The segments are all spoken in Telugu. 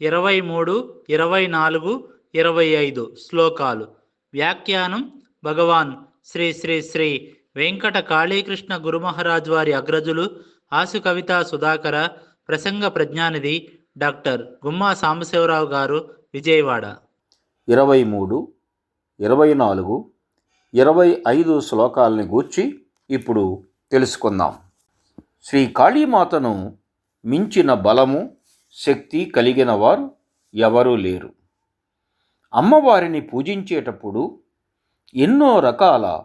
ఇరవై మూడు ఇరవై నాలుగు ఇరవై ఐదు శ్లోకాలు. వ్యాఖ్యానం భగవాన్ శ్రీ శ్రీ శ్రీ వెంకట కాళీకృష్ణ గురుమహారాజ్ వారి అగ్రజులు ఆసు కవిత సుధాకర ప్రసంగ ప్రజ్ఞానిధి డాక్టర్ గుమ్మా సాంబశివరావు గారు విజయవాడ. ఇరవై మూడు ఇరవై నాలుగు ఇరవై ఐదు శ్లోకాలని గూర్చి ఇప్పుడు తెలుసుకుందాం. శ్రీ కాళీమాతను మించిన బలము శక్తి కలిగిన వారు ఎవరూ లేరు. అమ్మవారిని పూజించేటప్పుడు ఎన్నో రకాల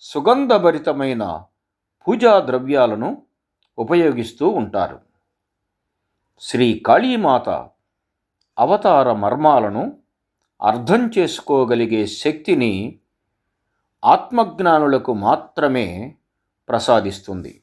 సుగంధభరితమైన పూజా ద్రవ్యాలను ఉపయోగిస్తూ ఉంటారు. శ్రీ కాళీమాత అవతార మర్మాలను అర్థం చేసుకోగలిగే శక్తిని ఆత్మజ్ఞానులకు మాత్రమే ప్రసాదిస్తుంది.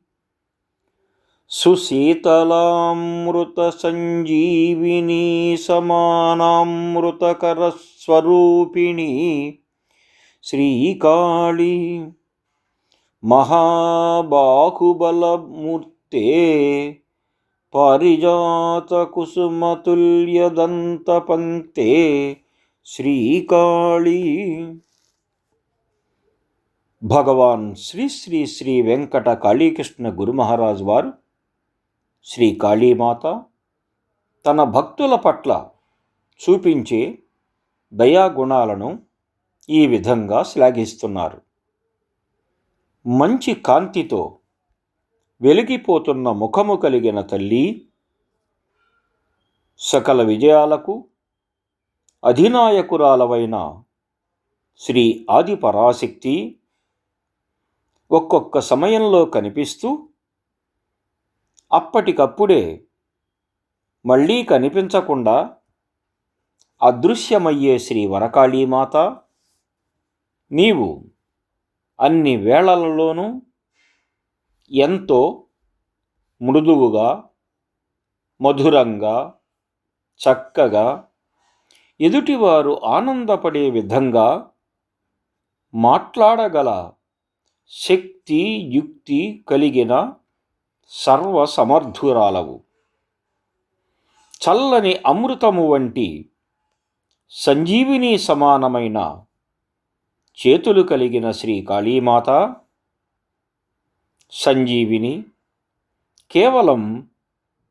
విజయేశ్వరి సాకార నిరాకారమూర్తే వరకాళి సదా మృదు మధుర సంభాషిణి సుశీతలామృత సంజీవిని సమానామృతకర స్వరూపిణి శ్రీకాళి మహాబాహుబలమూర్తే పారిజాత కుసుమతుల్యదంత పంక్తే శ్రీకాళీ. భగవాన్ శ్రీ శ్రీ శ్రీ వెంకట కాళీకృష్ణ గురుమహారాజు వారు శ్రీ కాళీమాత తన భక్తుల పట్ల చూపించే దయాగుణాలను ఈ విధంగా శ్లాఘిస్తున్నారు. మంచి కాంతితో వెలిగిపోతున్న ముఖము కలిగిన తల్లి సకల విజయాలకు అధినాయకురాలవైన శ్రీ ఆదిపరాశక్తి ఒక్కొక్క సమయంలో కనిపిస్తూ అప్పటికప్పుడే మళ్ళీ కనిపించకుండా అదృశ్యమయ్యే శ్రీ వరకాళీమాత నీవు అన్ని వేళలలోనూ ఎంతో మృదువుగా మధురంగా చక్కగా ఎదుటివారు ఆనందపడే విధంగా మాట్లాడగల శక్తి యుక్తి కలిగిన సర్వసమర్థురాలవు. చల్లని అమృతము వంటి సంజీవిని సమానమైన చేతులు కలిగిన శ్రీ కాళీమాత సంజీవిని కేవలం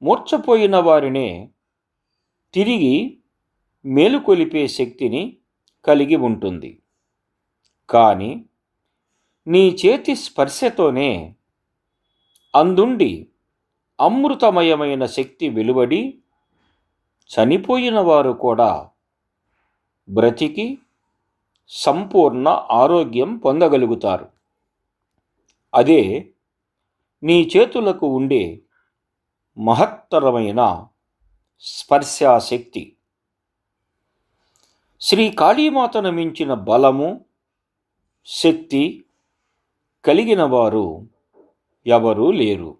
మూర్చపోయిన వారినే తిరిగి మేలుకొలిపే శక్తిని కలిగి ఉంటుంది. కానీ నీ చేతి స్పర్శతోనే అందుండి అమృతమయమైన శక్తి వెలువడి చనిపోయిన వారు కూడా బ్రతికి సంపూర్ణ ఆరోగ్యం పొందగలుగుతారు. అదే నీ చేతులకు ఉండే మహత్తరమైన స్పర్శాశక్తి. శ్రీ కాళీమాతను మించిన బలము శక్తి కలిగిన వారు ఎవరూ లేరు.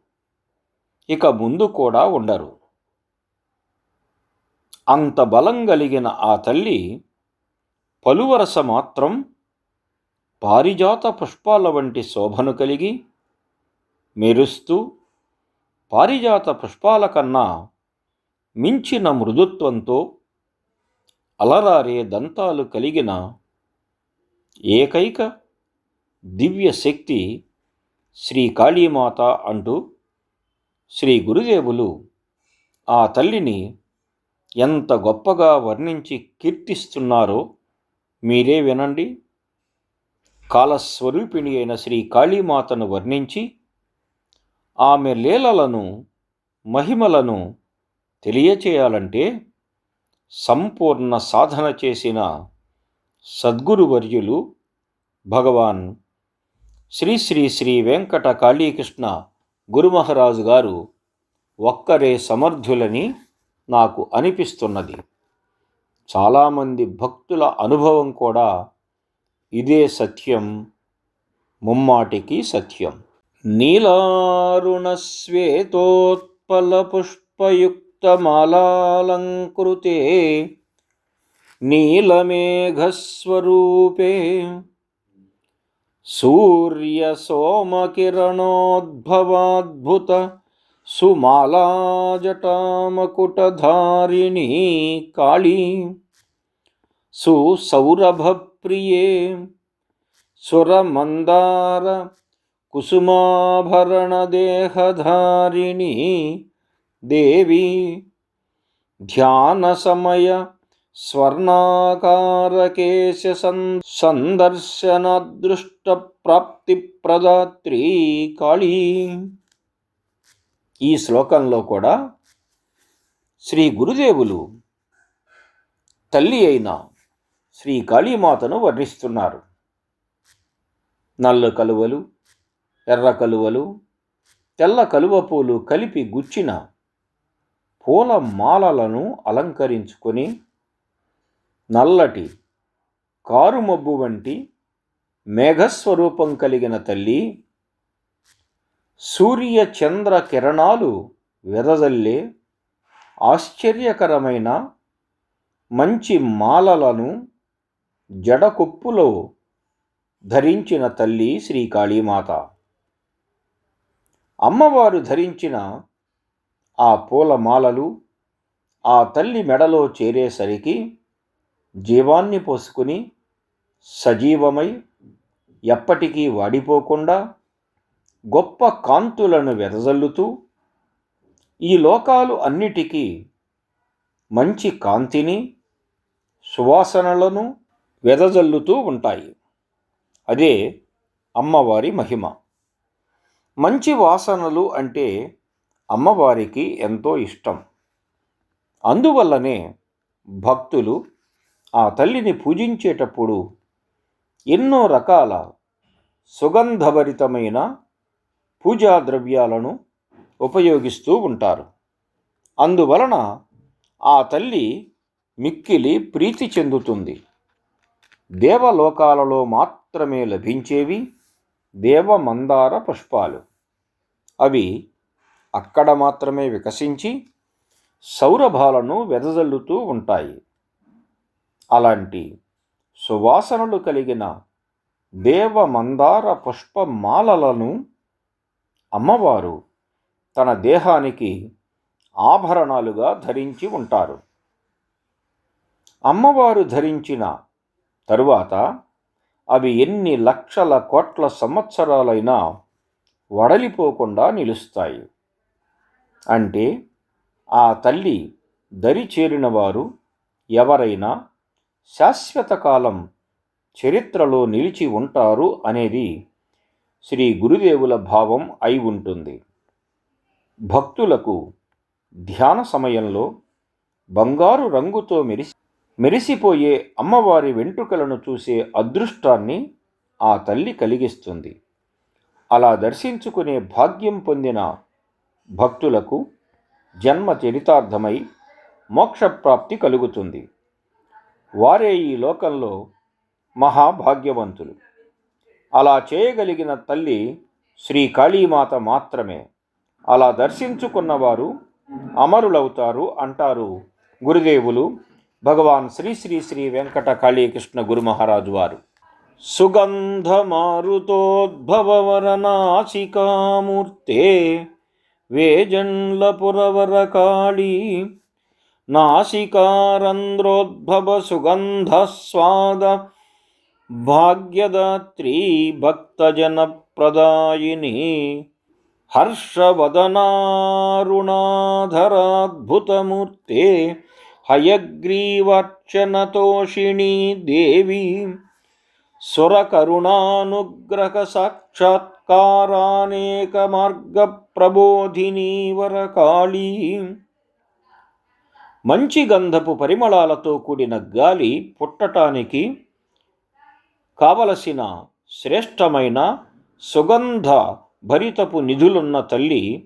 ఇక ముందు కూడా ఉండరు. అంత బలం కలిగిన ఆ తల్లి పలువరస మాత్రం పారిజాత పుష్పాల వంటి శోభను కలిగి మెరుస్తూ పారిజాత పుష్పాల కన్నా మించిన మృదుత్వంతో అలరారే దంతాలు కలిగిన ఏకైక దివ్య శక్తి శ్రీ కాళీమాత అంటూ శ్రీ గురుదేవులు ఆ తల్లిని ఎంత గొప్పగా వర్ణించి కీర్తిస్తున్నారో మీరే వినండి. కాలస్వరూపిణి అయిన శ్రీ కాళీమాతను వర్ణించి ఆమె లీలలను మహిమలను తెలియచేయాలంటే సంపూర్ణ సాధన చేసిన సద్గురువర్యులు భగవాన్ శ్రీ శ్రీ శ్రీ వెంకట కాళీకృష్ణ గురుమహారాజు గారు ఒక్కరే సమర్థులని నాకు అనిపిస్తున్నది. చాలామంది భక్తుల అనుభవం కూడా ఇదే సత్యం ముమ్మాటికి సత్యం. నీలారుణ శ్వేతోత్పల పుష్పయుక్తమాలాలంకృతే నీలమేఘస్వరూపే సూర్య సోమకిరణోద్భవాద్భుత సుమాలాజటామకుటధారిణీ కాళీ. సుసౌరభప్రియే సురమందార కుసుమాభరణదేహధారిణీ దేవి. ధ్యానసమయ స్వర్ణాకారకేశ సం సందర్శనదృష్టప్రాప్తిప్రదాత్రీ కాళీ. ఈ శ్లోకంలో కూడా శ్రీ గురుదేవులు తల్లి అయిన శ్రీ కాళీమాతను వర్ణిస్తున్నారు. నల్ల కలువలు ఎర్ర కలువలు తెల్ల కలువ పూలు కలిపి గుచ్చిన పూల మాలలను అలంకరించుకొని నల్లటి కారుమబ్బు వంటి మేఘస్వరూపం కలిగిన తల్లి సూర్య చంద్ర కిరణాలు వెదజల్లే ఆశ్చర్యకరమైన మంచి మాలలను జడకొప్పులో ధరించిన తల్లి శ్రీ కాళీమాత అమ్మవారు ధరించిన ఆ పూలమాలలు ఆ తల్లి మెడలో చేరేసరికి జీవాన్ని పోసుకుని సజీవమై ఎప్పటికీ వాడిపోకుండా గొప్ప కాంతులను వెదజల్లుతూ ఈ లోకాలు అన్నిటికీ మంచి కాంతిని సువాసనలను వెదజల్లుతూ ఉంటాయి. అదే అమ్మవారి మహిమ. మంచి వాసనలు అంటే అమ్మవారికి ఎంతో ఇష్టం. అందువల్లనే భక్తులు ఆ తల్లిని పూజించేటప్పుడు ఎన్నో రకాల సుగంధభరితమైన పూజా ద్రవ్యాలను ఉపయోగిస్తూ ఉంటారు. అందువలన ఆ తల్లి మిక్కిలి ప్రీతి చెందుతుంది. దేవలోకాలలో మాత్రమే లభించేవి దేవమందార పుష్పాలు. అవి అక్కడ మాత్రమే వికసించి సౌరభాలను వెదజల్లుతూ ఉంటాయి. అలాంటి సువాసనలు కలిగిన దేవమందార పుష్పమాలలను అమ్మవారు తన దేహానికి ఆభరణాలుగా ధరించి ఉంటారు. అమ్మవారు ధరించిన తరువాత అవి ఎన్ని లక్షల కోట్ల సంవత్సరాలైనా వడలిపోకుండా నిలుస్తాయి. అంటే ఆ తల్లి దరి చేరిన వారు ఎవరైనా శాశ్వత కాలం చరిత్రలో నిలిచి ఉంటారు అనేది శ్రీ గురుదేవుల భావం అయి ఉంటుంది. భక్తులకు ధ్యాన సమయంలో బంగారు రంగుతో మెరిసి మెరిసిపోయే అమ్మవారి వెంట్రుకలను చూసే అదృష్టాన్ని ఆ తల్లి కలిగిస్తుంది. అలా దర్శించుకునే భాగ్యం పొందిన భక్తులకు జన్మ చరితార్థమై మోక్షప్రాప్తి కలుగుతుంది. వారే ఈ లోకంలో మహాభాగ్యవంతులు. అలా చేయగలిగిన తల్లి శ్రీ కాళీమాత మాత్రమే. అలా దర్శించుకున్నవారు అమరులవుతారు అంటారు గురుదేవులు భగవాన్ శ్రీ శ్రీ శ్రీ వెంకట కాళీకృష్ణ గురు మహారాజు వారు. సుగంధ వేజండ్ల పురవర కాళీ नासिकारन्ध्रोद्भवसुगन्धस्वाद सुगन्धस्वादभाग्यदात्री भक्तजनप्रदायिनी हर्षवदनारुणाधराद्भुतमूर्ते हयग्रीवर्चनतोषिणी देवी सुरकरुणानुग्रहसाक्षात्कारानेकमार्गप्रबोधिनी वरकाळी మంచి గంధపు పరిమళాలతో కూడిన గాలి పుట్టటానికి కావలసిన శ్రేష్టమైన సుగంధ భరితపు నిధులున్న తల్లి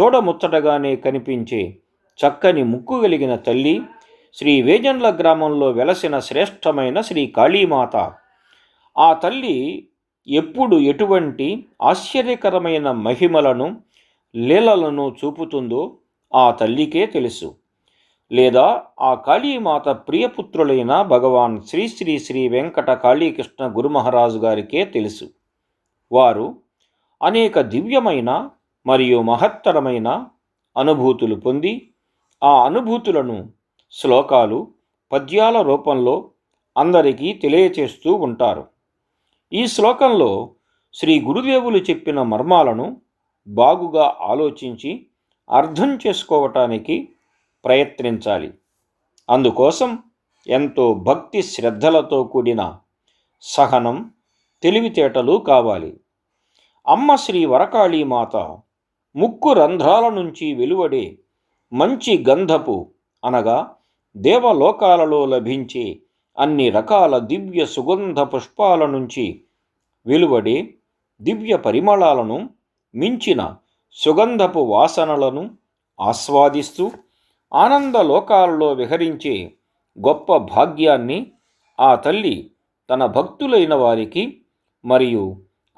చూడముచ్చటగానే కనిపించే చక్కని ముక్కు కలిగిన తల్లి శ్రీ వేజన్ల గ్రామంలో వెలసిన శ్రేష్టమైన శ్రీ కాళీమాత. ఆ తల్లి ఎప్పుడు ఎటువంటి ఆశ్చర్యకరమైన మహిమలను లీలలను చూపుతుందో ఆ తల్లికే తెలుసు. లేదా ఆ కాళీమాత ప్రియపుత్రులైన భగవాన్ శ్రీ శ్రీ శ్రీ వెంకట కాళీకృష్ణ గురుమహారాజు గారికే తెలుసు. వారు అనేక దివ్యమైన మరియు మహత్తరమైన అనుభూతులు పొంది ఆ అనుభూతులను శ్లోకాలు పద్యాల రూపంలో అందరికీ తెలియచేస్తూ ఉంటారు. ఈ శ్లోకంలో శ్రీ గురుదేవులు చెప్పిన మర్మాలను బాగుగా ఆలోచించి అర్థం చేసుకోవటానికి ప్రయత్నించాలి. అందుకోసం ఎంతో భక్తి శ్రద్ధలతో కూడిన సహనం తెలివితేటలు కావాలి. అమ్మ శ్రీ వరకాళీమాత ముక్కు రంధ్రాల నుంచి వెలువడే మంచి గంధపు అనగా దేవలోకాలలో లభించే అన్ని రకాల దివ్య సుగంధ పుష్పాల నుంచి వెలువడే దివ్య పరిమళాలను మించిన సుగంధపు వాసనలను ఆస్వాదిస్తూ ఆనంద లోకాలలో విహరించే గొప్ప భాగ్యాన్ని ఆ తల్లి తన భక్తులైన వారికి మరియు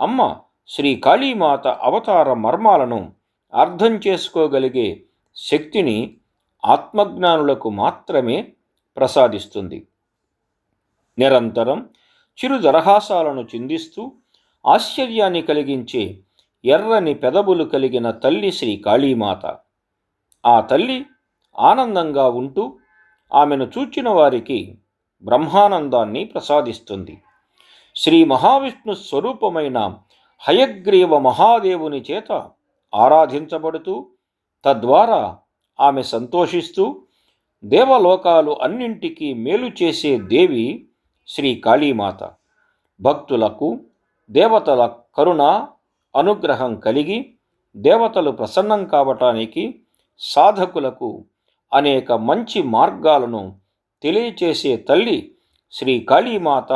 అమ్మ శ్రీ కాళీమాత అవతార మర్మాలను అర్థం చేసుకోగలిగే శక్తిని ఆత్మజ్ఞానులకు మాత్రమే ప్రసాదిస్తుంది. నిరంతరం చిరు దరహాసాలను చిందిస్తూ ఆశ్చర్యాన్ని కలిగించే ఎర్రని పెదవులు కలిగిన తల్లి శ్రీ కాళీమాత. ఆ తల్లి ఆనందంగా ఉంటూ ఆమెను చూచిన వారికి బ్రహ్మానందాన్ని ప్రసాదిస్తుంది. శ్రీ మహావిష్ణు స్వరూపమైన హయగ్రీవ మహాదేవుని చేత ఆరాధించబడుతూ తద్వారా ఆమె సంతోషిస్తూ దేవలోకాలు అన్నింటికీ మేలు చేసే దేవి శ్రీ కాళీమాత. భక్తులకు దేవతల కరుణ అనుగ్రహం కలిగి దేవతలు ప్రసన్నం కావటానికి సాధకులకు అనేక మంచి మార్గాలను తెలియచేసే తల్లి శ్రీ కాళీమాత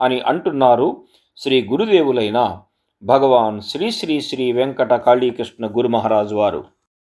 అని అంటున్నారు శ్రీ గురుదేవులైన భగవాన్ శ్రీ శ్రీ శ్రీ వెంకట కాళీకృష్ణ గురు మహారాజు వారు.